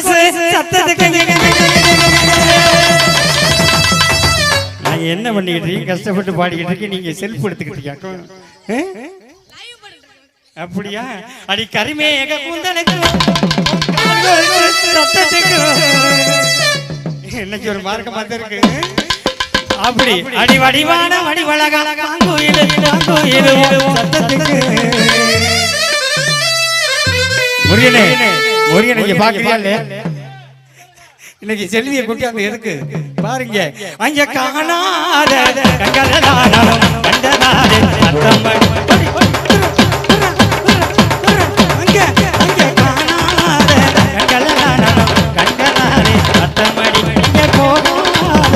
கொலுசு நான் என்ன பண்ணிக்கிட்டு இருக்கேன் கஷ்டப்பட்டு பாடிக்கிட்டு இருக்கேன் நீங்க செல்ஃப் எடுத்துக்கிட்டு இருக்கீங்க? அப்படியா அடி கரிமேக கூந்தலுக்கு இன்னைக்கு ஒரு மார்க்க பார்த்து இருக்கு அப்படி அடி வடிவான வடிவழகா காங்கோயிலு காங்கோயிலு சத்தத்துக்கு முருகனே ஒரிய நீங்க பாக்குறீங்களே இன்னைக்கு செல்வியை கூட்டி அங்க இருக்கு பாருங்க. அங்க காணாத கங்கதாரம் கண்டதாரே அத்தம்மா போகாத